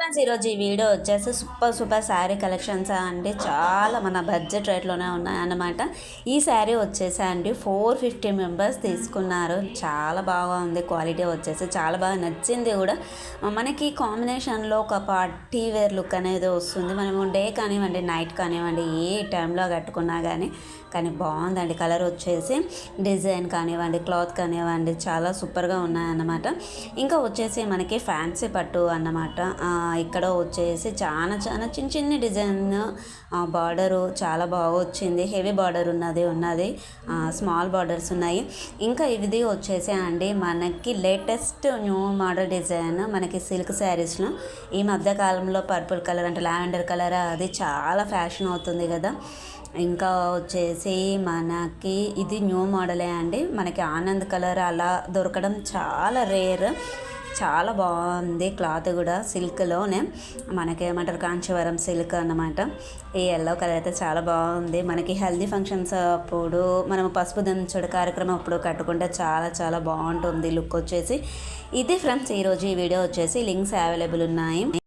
Friends ఈరోజు ఈ video వచ్చేసి సూపర్ సూపర్ శారీ కలెక్షన్స్ అండి. చాలా మన బడ్జెట్ రేట్లోనే ఉన్నాయన్నమాట. ఈ శారీ వచ్చేసి అండి ఫోర్ ఫిఫ్టీ మెంబర్స్ తీసుకున్నారు. చాలా బాగా ఉంది క్వాలిటీ వచ్చేసి చాలా బాగా నచ్చింది కూడా. మనకి కాంబినేషన్లో ఒక పార్టీ వేర్ లుక్ అనేది వస్తుంది. మనము డే కానివ్వండి నైట్ కానివ్వండి ఏ టైంలో కట్టుకున్నా కానీ కానీ బాగుందండి. కలర్ వచ్చేసి డిజైన్ కానివ్వండి క్లాత్ కానివ్వండి చాలా సూపర్గా ఉన్నాయన్నమాట. ఇంకా వచ్చేసి మనకి ఫ్యాన్సీ పట్టు అన్నమాట. ఇక్కడ వచ్చేసి చాలా చాలా చిన్న చిన్న డిజైన్ బార్డరు చాలా బాగా వచ్చింది. హెవీ బార్డర్ ఉన్నది ఉన్నది. స్మాల్ బార్డర్స్ ఉన్నాయి. ఇంకా ఇది వచ్చేసి అండి మనకి లేటెస్ట్ న్యూ మోడల్ డిజైన్ మనకి సిల్క్ శారీస్లో. ఈ మధ్యకాలంలో పర్పుల్ కలర్ అంటే లావెండర్ కలర్ అది చాలా ఫ్యాషన్ అవుతుంది కదా. ఇంకా వచ్చేసి మనకి ఇది న్యూ మోడలే అండి. మనకి ఆనంద్ కలర్ అలా దొరకడం చాలా రేర్. చాలా బాగుంది క్లాత్ కూడా సిల్క్లోనే. మనకేమంటారు కాంచీవరం సిల్క్ అన్నమాట. ఈ ఎల్లో కలర్ అయితే చాలా బాగుంది. మనకి హెల్దీ ఫంక్షన్స్ అప్పుడు మనం పసుపు దంచుడు కార్యక్రమం అప్పుడు కట్టుకుంటే చాలా చాలా బాగుంటుంది లుక్ వచ్చేసి. ఇది ఫ్రెండ్స్ ఈరోజు ఈ వీడియో వచ్చేసి లింక్స్ అవైలబుల్ ఉన్నాయి.